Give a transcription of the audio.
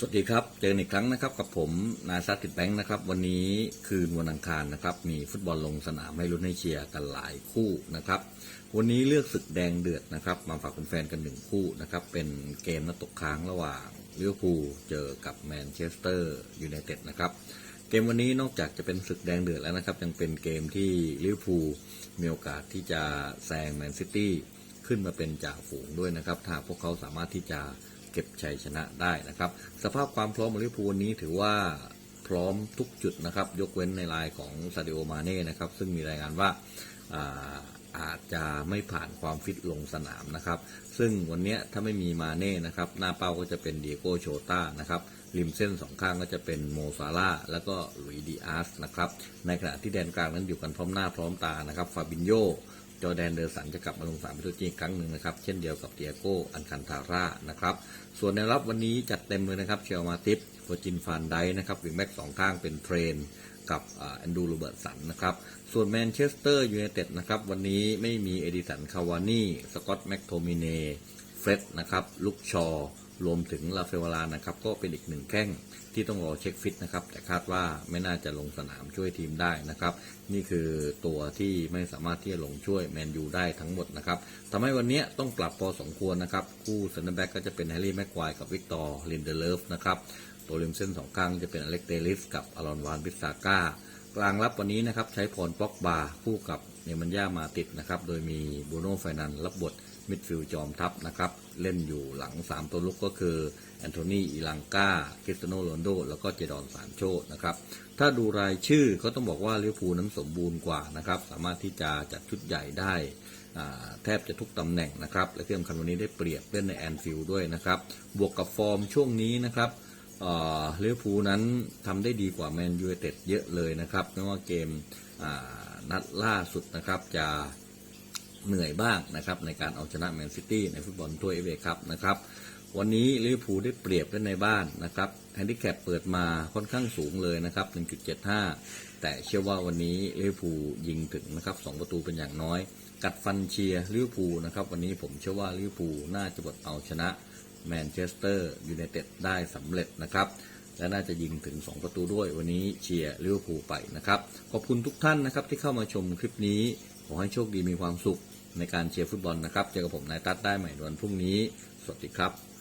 สวัสดีครับ เจอกันอีกครั้งนะครับกับผมนายซัตติดแบงค์นะครับ วันนี้คืนวันอังคารนะครับ มีฟุตบอลลงสนามให้ลุ้นให้เชียร์กันหลายคู่นะครับ วันนี้เลือกศึกแดงเดือดนะครับ มาฝากแฟนๆกันหนึ่งคู่นะครับ เป็นเกมนัดตกค้างระหว่างลิเวอร์พูลเจอกับแมนเชสเตอร์ยูไนเต็ดนะครับ เกมวันนี้นอกจากจะเป็นศึกแดงเดือดแล้วนะครับ ยังเป็นเกมที่ลิเวอร์พูลมีโอกาสที่จะแซงแมนซิตี้ขึ้นมาเป็นจ่าฝูงด้วยนะครับถ้าพวกเขาสามารถที่จะ ก็บชัยชนะได้นะครับ สภาพความพร้อมของลิเวอร์พูลวันนี้ถือว่าพร้อมทุกจุดนะครับ ยกเว้นในรายของซาดิโอมาเน่นะครับ ซึ่งมีรายงานว่าอาอาจจะไม่ผ่านความฟิตลงสนามนะครับ ซึ่งวันนี้ถ้าไม่มีมาเน่นะครับ หน้าเป้าก็จะเป็นเดียโกโชต้านะครับริมเส้นสองข้างก็จะเป็นโมซาร่าแล้วก็ลุยดีอาสนะครับ ในขณะที่แดนกลางนั้นอยู่กันพร้อมหน้าพร้อมตานะครับฟาบินโย จอแดนเดอร์สันจะกลับมาลงสนามเป็นตัวจริงครั้งหนึ่งนะครับ เช่นเดียวกับเตียโก้อันคันทาร่านะครับ ส่วนในรับวันนี้จัดเต็มเลยนะครับเชลมาติฟโฟจินฟานไดนะครับวิงแบ็กสองข้างเป็นเทรนกับแอนดูโรเบิร์ตสันนะครับ ส่วนแมนเชสเตอร์ยูไนเต็ดนะครับ วันนี้ไม่มีเอดิสันคาวานี่ สกอตแม็กโทมิเน เฟรดนะครับลุกชอ รวมถึงลาเฟวลานะครับ ก็เป็นอีกหนึ่งแข้งที่ต้องรอเช็คฟิตนะครับ แต่คาดว่าไม่น่าจะลงสนามช่วยทีมได้นะครับ นี่คือตัวที่ไม่สามารถที่จะลงช่วยแมนยูได้ทั้งหมดนะครับทำให้วันนี้ต้องปรับพอสมควรนะครับ คู่เซนเตอร์แบ็กก็จะเป็นแฮร์รี่แม็กควายกับวิกตอร์ลินเดเลฟนะครับตัวริมเส้นสองข้างจะเป็นอเล็กเตลิสกับอารอนวานบิสซาก้ากลางรับวันนี้นะครับใช้พรปอกบาคู่กับเนมันย่ามาติดนะครับ โดยมีบูโน่ไฟนันรับบท มิดฟิลด์จอมทัพนะครับ เล่นอยู่หลัง 3 ตัวลุกก็คือ แอนโทนีอีลังกาคริสเตโนโรนโด แล้วก็เจดอนสานโชนะครับ ถ้าดูรายชื่อก็ต้องบอกว่าลิเวอร์พูลนั้นสมบูรณ์กว่านะครับ สามารถที่จะจัดชุดใหญ่ได้แทบจะทุกตำแหน่งนะครับและที่สำคัญวันนี้ได้เปรียบเล่นในแอนฟิลด์ด้วยนะครับ บวกกับฟอร์มช่วงนี้นะครับเลิเวอร์พูนั้นทำได้ดีกว่าแมนยูไนเต็ดเยอะเลยนะครับไม่ว่าเกมนัดล่าสุดนะครับจะ เหนื่อยบ้างนะครับในการเอาชนะแมนซิตี้ในฟุตบอลถ้วยเอฟเอคัพนะครับวันนี้ลิเวอร์พูลได้เปรียบเล่นในบ้านนะครับแฮนดิแคปเปิดมาค่อนข้างสูงเลยนะครับ 1.75 แต่เชื่อว่าวันนี้ลิเวอร์พูลยิงถึงนะครับ 2 ประตูเป็นอย่างน้อย กัดฟันเชียร์ลิเวอร์พูลนะครับวันนี้ผมเชื่อว่าลิเวอร์พูลน่าจะบดเอาชนะแมนเชสเตอร์ยูไนเต็ดได้สำเร็จนะครับ และน่าจะยิงถึง 2 ประตูด้วยวันนี้เชียร์ลิเวอร์พูลไปนะครับขอบคุณทุกท่านนะครับที่เข้ามาชมคลิปนี้ขอให้โชคดีมีความสุขในการเชียร์ฟุตบอลนะครับเจอกับผมนายตั๊ดได้ใหม่วันพรุ่งนี้ สวัสดีครับ